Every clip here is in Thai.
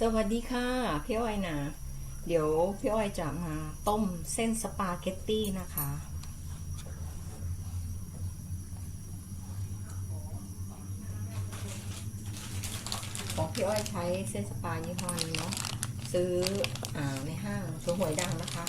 สวัสดีค่ะพี่อ้อยนะเดี๋ยวพี่อ้อยจะมาต้มเส้นสปาเกตตี้นะคะ ของพี่อ้อยใช้เส้นสปายี่ห้อนี้เนาะซื้ออในห้างตัวหวยดังนะคะ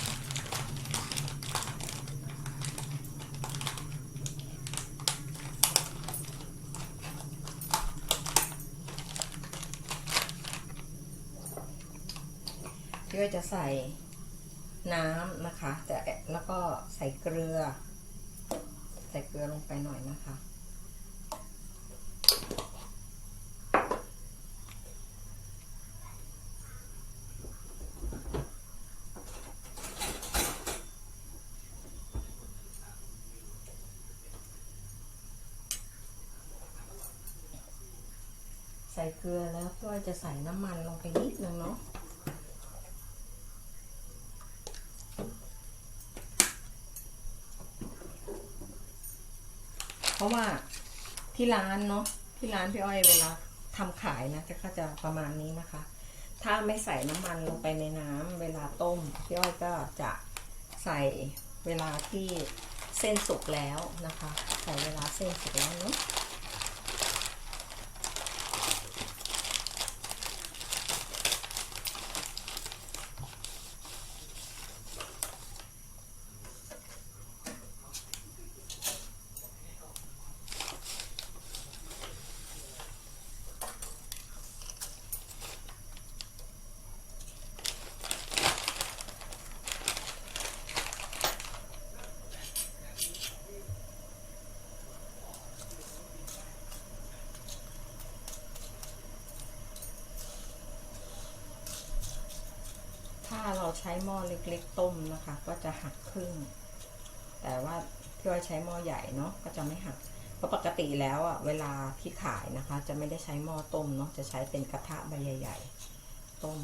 พี่อ้อยจะใส่น้ำนะคะ แต่แล้วก็ใส่เกลือ ใส่เกลือลงไปหน่อยนะคะ ใส่เกลือแล้วพี่อ้อยจะใส่น้ำมันลงไปนิดนึงเนาะ เพราะว่า ที่ร้านเนาะที่ร้านพี่อ้อยเวลาทำขายนะจะก็จะประมาณนี้นะคะ ถ้าไม่ใส่น้ำมันลงไปในน้ำเวลาต้มพี่อ้อยก็จะใส่เวลาที่เส้นสุกแล้วนะคะ ใส่เวลาเส้นสุกแล้วเนาะ ใช้หม้อเล็กๆต้มนะคะ ก็จะหักครึ่ง แต่ว่าพี่ว่าใช้หม้อใหญ่เนาะก็จะไม่หัก เพราะปกติแล้วอะเวลาที่ขายนะคะ จะไม่ได้ใช้หม้อต้มเนาะจะใช้เป็นกระทะใบใหญ่ๆต้ม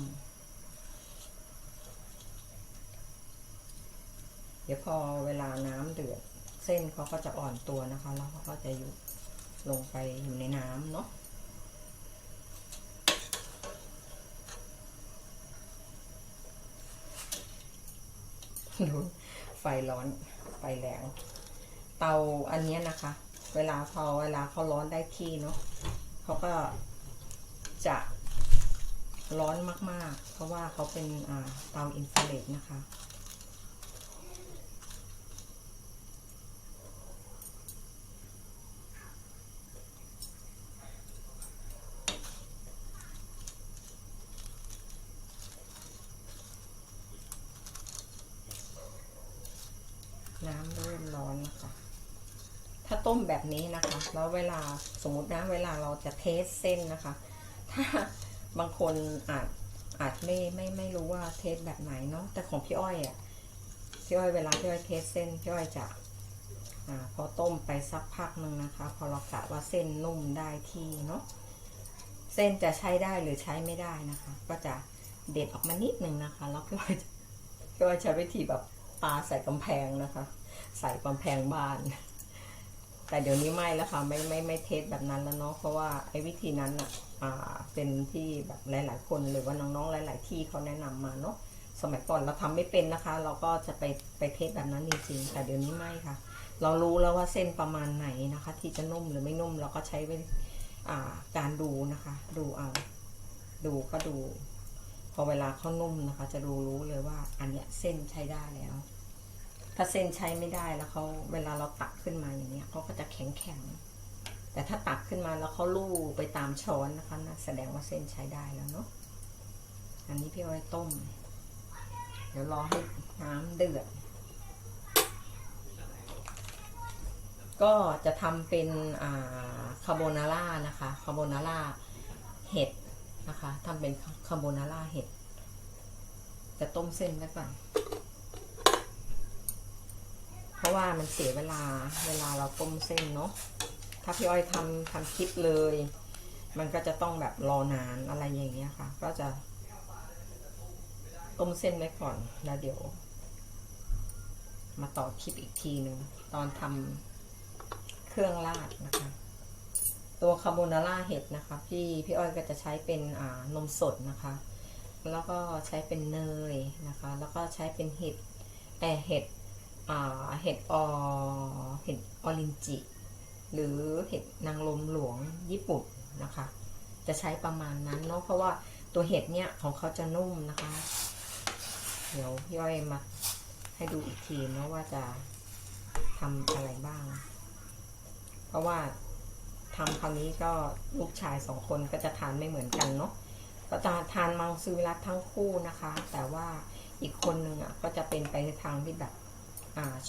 เดี๋ยวพอเวลาน้ำเดือดเส้นเขาก็จะอ่อนตัวนะคะ แล้วเขาก็จะยุบลงไปอยู่ในน้ำเนาะ ดูไฟร้อนไฟแรงเตาอันนี้นะคะ เวลาพอเวลาเขาร้อนได้ที่เนาะเขาก็จะร้อนมาก ๆ เพราะว่าเขาเป็นเตาอินฟราเรดนะคะ น้ำเริ่มร้อนนะคะ ถ้าต้มแบบนี้นะคะ แล้วเวลาสมมตินะเวลาเราจะเทสเส้นนะคะ ถ้าบางคนอาจอาจไม่ไม่ไม่รู้ว่าเทสแบบไหนเนาะแต่ของพี่อ้อยอะพี่อ้อยเวลาพี่อ้อยเทสเส้นพี่อ้อยจะอ่าพอต้มไปสักพักหนึ่งนะคะ พอเรากะว่าเส้นนุ่มได้ที่เนาะเส้นจะใช้ได้หรือใช้ไม่ได้นะคะ ก็จะเด็ดออกมานิดนึงนะคะ แล้วพี่อ้อยจะพี่อ้อยใช้วิธีแบบปาใส่กำแพงนะคะ ใส่กำแพงบ้าน แต่เดี๋ยวนี้ไม่แล้วค่ะไม่ไม่ไม่เทสแบบนั้นแล้วเนาะเพราะว่าไอ้วิธีนั้นอะอ่าเป็นที่แบบหลาย ๆ คนหรือว่าน้องๆหลาย ๆ ที่เขาแนะนำมาเนาะสมัยก่อนเราทำไม่เป็นนะคะ เราก็จะไปไปเทสแบบนั้นจริงๆแต่เดี๋ยวนี้ไม่ค่ะ เรารู้แล้วว่าเส้นประมาณไหนนะคะ ที่จะนุ่มหรือไม่นุ่มเราก็ใช้เป็นการดูนะคะ ดูเอาดูก็ดู พอเวลาเขานุ่มนะคะ จะดูรู้เลยว่าอันเนี้ยเส้นใช้ได้แล้ว ถ้าเส้นใช้ไม่ได้แล้วเขาเวลาเราตักขึ้นมาอย่างเนี้ยเขาก็จะแข็งแข็งแต่ถ้าตักขึ้นมาแล้วเขาลู่ไปตามช้อนนะคะนะแสดงว่าเส้นใช้ได้แล้วเนาะอันนี้พี่อ้อยต้ม เดี๋ยวรอให้น้ำเดือด ก็จะทำเป็นอ่าคาโบนาร่านะคะคาโบนาร่าเห็ดนะคะทำเป็นคาโบนาร่าเห็ด จะต้มเส้นไว้ก่อน เพราะว่ามันเสียเวลาเวลาเราต้มเส้นเนาะถ้าพี่อ้อยทำทำคลิปเลย มันก็จะต้องแบบรอนานอะไรอย่างเงี้ยค่ะ ก็จะต้มเส้นไว้ก่อนแล้วเดี๋ยว มาต่อคลิปอีกทีหนึ่งตอนทำเครื่องราดนะคะ ตัวคาโบนาร่าเห็ดนะคะ พี่พี่อ้อยก็จะใช้เป็นอ่านมสดนะคะ แล้วก็ใช้เป็นเนยนะคะ แล้วก็ใช้เป็นเห็ดแออเห็ด เห็ดออเห็ดออรินจิ หรือเห็ดนางลมหลวงญี่ปุ่นนะคะ จะใช้ประมาณนั้นเนาะเพราะว่าตัวเห็ดเนี่ยของเขาจะนุ่มนะคะ เดี๋ยวพี่อ้อยมาให้ดูอีกทีเนาะว่าจะทำอะไรบ้าง เพราะว่าทำคราวนี้ก็ลูกชายสองคนก็จะทานไม่เหมือนกันเนาะก็จะทานมังสวิรัตทั้งคู่นะคะ แต่ว่าอีกคนนึงอะก็จะเป็นไปในทางที่แบบ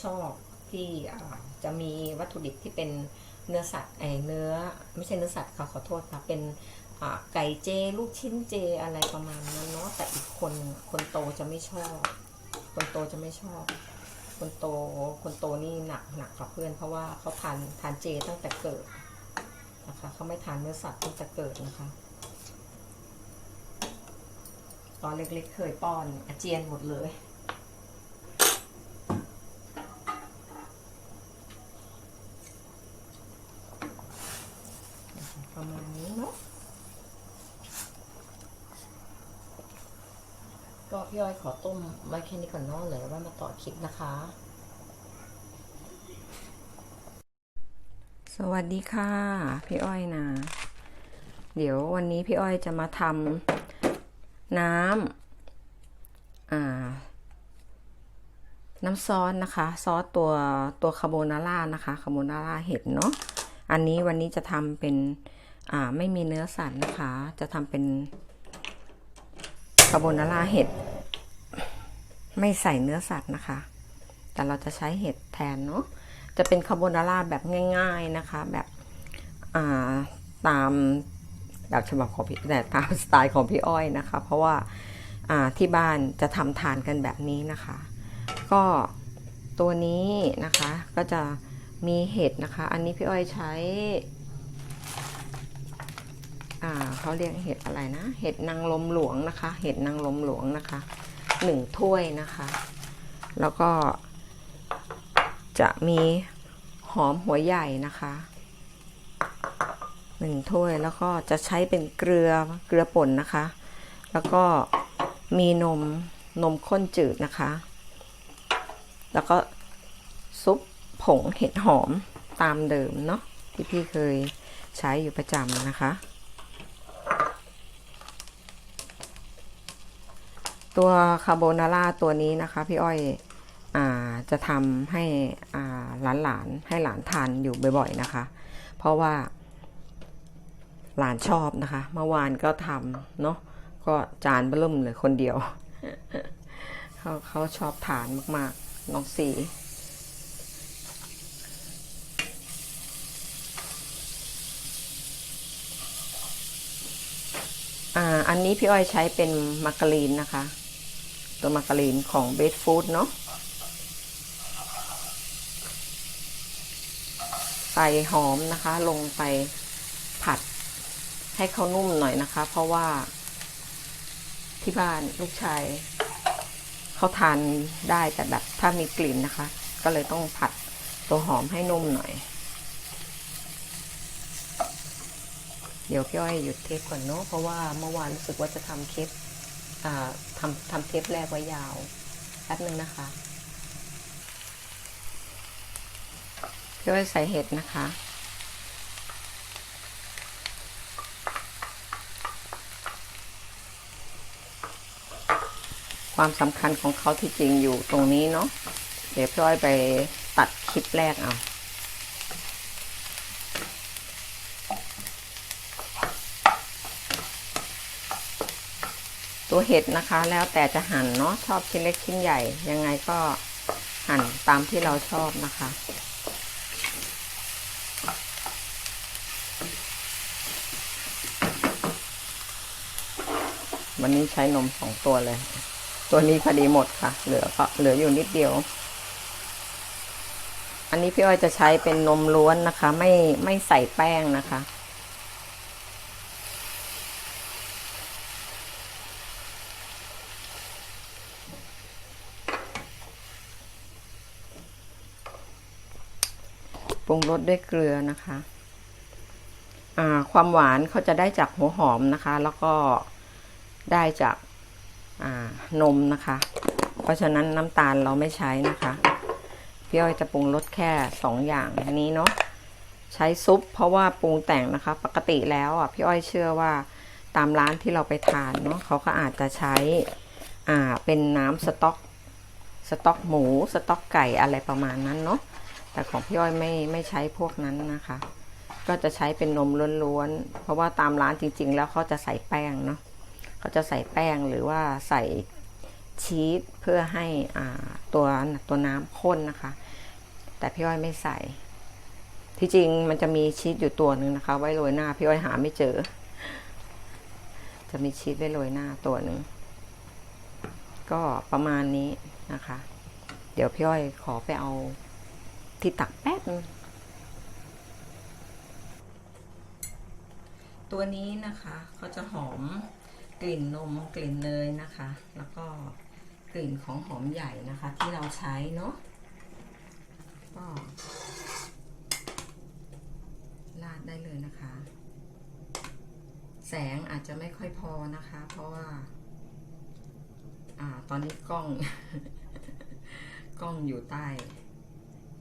ชอบที่จะมีวัตถุดิบที่เป็นเนื้อสัตว์ไอเนื้อไม่ใช่เนื้อสัตว์ค่ะขอโทษค่ะเป็นไก่เจลูกชิ้นเจอะไรประมาณนั้นเนาะแต่อีกคนคนโตจะไม่ชอบ คนโตจะไม่ชอบ คนโตคนโตนี่หนักหนักกว่าเพื่อน เพราะว่าเขาทานทานเจตั้งแต่เกิดนะคะเขาไม่ทานเนื้อสัตว์ตั้งแต่เกิดนะคะตอนเล็กๆเคยป้อนอาเจียนหมดเลย ประมาณนี้เนาะ ก็พี่อ้อย ขอต้มไว้แค่นี้ก่อนเนาะเลยว่ามาต่อคลิปนะคะ สวัสดีค่ะ พี่อ้อยนะ เดี๋ยววันนี้พี่อ้อยจะมาทำน้ำน้ำซอสนะคะ ซอสตัวตัวคาโบนาร่านะคะคาโบนาร่าเห็ดเนาะอันนี้วันนี้จะทำเป็นอ่าไม่มีเนื้อสัตว์นะคะ จะทำเป็นคาโบนาร่าเห็ด ไม่ใส่เนื้อสัตว์นะคะ แต่เราจะใช้เห็ดแทนเนาะจะเป็นคาโบนาร่าแบบง่าย ๆนะคะ แบบาตามแบบฉบับของพี่แต่ตามสไตล์ของพี่อ้อยนะคะ เพราะว่าาที่บ้านจะทำทานกันแบบนี้นะคะ ก็ตัวนี้นะคะก็จะมีเห็ดนะคะ อันนี้พี่อ้อยใช้เขาเรียกเห็ดอะไรนะ เห็ดนางลมหลวงนะคะ เห็ดนางลมหลวงนะคะ หนึ่งถ้วยนะคะ แล้วก็จะมีหอมหัวใหญ่นะคะหนึ่งถ้วยแล้วก็จะใช้เป็นเกลือเกลือป่นนะคะ แล้วก็มีนมนมข้นจืดนะคะ แล้วก็ซุปผงเห็ดหอมตามเดิมเนาะที่พี่เคยใช้อยู่ประจำนะคะ ตัวคาโบนาร่าตัวนี้นะคะ พี่อ้อยอจะทำให้หลานๆให้หลานทานอยู่บ่อยๆนะคะ เพราะว่าหลานชอบนะคะ เมื่อวานก็ทำเนาะก็จานเบิ่มเลยคนเดียว เขาเขาชอบทานมากๆ น้องสีอ่าอันนี้พี่อ้อยใช้เป็นมาการีนนะคะ ตัวมาการีนของเบสฟู้ดเนาะใส่หอมนะคะ ลงไปผัดให้เขานุ่มหน่อยนะคะ เพราะว่าที่บ้านลูกชายเขาทานได้แต่แบบถ้ามีกลิ่นนะคะ ก็เลยต้องผัดตัวหอมให้นุ่มหน่อย เดี๋ยวพี่อ้อยหยุดเทปก่อนเนาะเพราะว่าเมื่อวานรู้สึกว่าจะทำเทป ทำทำเทปแรกไว้ยาวแป๊บนึงนะคะเพี่อใส่เห็ดนะคะความสำคัญของเขาที่จริงอยู่ตรงนี้เนาะ เดี๋ยวพี่อ้อยไปตัดคลิปแรกเอา ตัวเห็ดนะคะ แล้วแต่จะหั่นเนาะชอบชิ้นเล็กชิ้นใหญ่ ยังไงก็หั่นตามที่เราชอบนะคะวันนี้ใช้นมสองตัวเลย ตัวนี้พอดีหมดค่ะ เหลือก็เหลืออยู่นิดเดียว อันนี้พี่อ้อยจะใช้เป็นนมล้วนนะคะ ไม่ไม่ใส่แป้งนะคะ รุงรสด้วยเกลือนะคะความหวานเขาจะได้จากหัวหอมนะคะ แล้วก็ได้จากานมนะคะ เพราะฉะนั้นน้ำตาลเราไม่ใช้นะคะพี่อ้อยจะปรุงรสแค่สองอย่างอันนี้เนาะใช้ซุป เพราะว่าปรุงแต่งนะคะ ปกติแล้วอะพี่อ้อยเชื่อว่าตามร้านที่เราไปทานเนาะเขาก็อาจจะใช้อ่าเป็นน้ำสต๊อก สต๊อกหมู สต๊อกไก่อะไรประมาณนั้นเนาะ แต่ของพี่อ้อยไม่ไม่ใช้พวกนั้นนะคะ ก็จะใช้เป็นนมล้วนๆ เพราะว่าตามร้านจริง ๆ แล้วเขาจะใส่แป้งเนาะเขาจะใส่แป้งหรือว่าใส่ชีสเพื่อให้อ่าตัวตัวน้ำข้นนะคะ แต่พี่อ้อยไม่ใส่ ที่จริงมันจะมีชีสอยู่ตัวหนึ่งนะคะ ไว้โรยหน้าพี่อ้อยหาไม่เจอ จะมีชีสไว้โรยหน้าตัวหนึ่งก็ประมาณนี้นะคะ เดี๋ยวพี่อ้อยขอไปเอา ที่ตักแป๊บนึงตัวนี้นะคะเขาจะหอมกลิ่นนมกลิ่นเนยนะคะ แล้วก็กลิ่นของหอมใหญ่นะคะ ที่เราใช้เนาะก็ราดได้เลยนะคะ แสงอาจจะไม่ค่อยพอนะคะ เพราะว่า อ่าตอนนี้กล้อง กล้องอยู่ใต้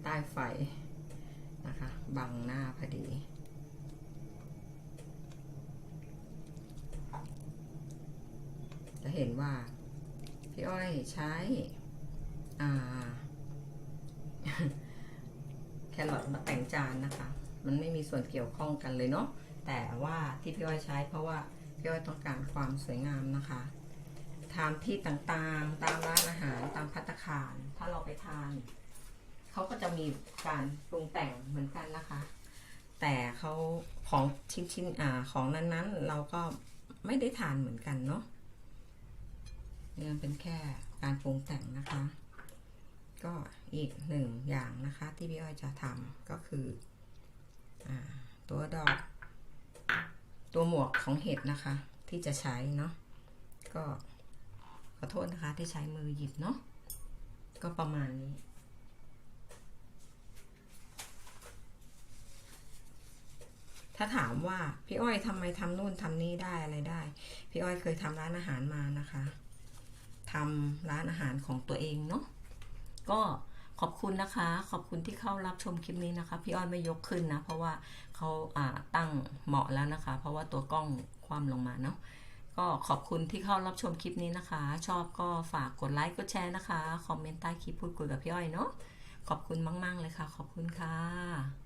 ใต้ไฟนะคะ บังหน้าพอดี จะเห็นว่า พี่อ้อยใช้แครอทมาแต่งจานนะคะ มันไม่มีส่วนเกี่ยวข้องกันเลยเนาะ แต่ว่าที่พี่อ้อยใช้เพราะว่าพี่อ้อยต้องการความสวยงามนะคะตามที่ต่างๆ ตามร้านอาหาร ตามพัตคาร ถ้าเราไปทาน เขาก็จะมีการปรุงแต่งเหมือนกันนะคะ แต่เขาของชิ้นๆอ่าของนั้นๆ เราก็ไม่ได้ทานเหมือนกันเนาะนี่มันเป็นแค่การปรุงแต่งนะคะ ก็อีกหนึ่งอย่างนะคะที่พี่อ้อยจะทำก็คืออตัวดอก ตัวหมวกของเห็ดนะคะ ที่จะใช้เนาะก็ขอโทษนะคะที่ใช้มือหยิบเนาะก็ประมาณนี้ ถ้าถามว่าพี่อ้อยทำไมทำนู่นทำนี่ได้อะไรได้ พี่อ้อยเคยทำร้านอาหารมานะคะทำร้านอาหารของตัวเองเนาะก็ขอบคุณนะคะ ขอบคุณที่เข้ารับชมคลิปนี้นะคะ พี่อ้อยไม่ยกขึ้นนะ เพราะว่าเขาอ่าตั้งเหมาะแล้วนะคะ เพราะว่าตัวกล้องคว่ำลงมาเนาะก็ขอบคุณที่เข้ารับชมคลิปนี้นะคะ ชอบก็ฝากกดไลค์กดแชร์นะคะ คอมเมนต์ใต้คลิปพูดคุยกับพี่อ้อยเนาะขอบคุณมาก ๆ เลยค่ะ ขอบคุณค่ะ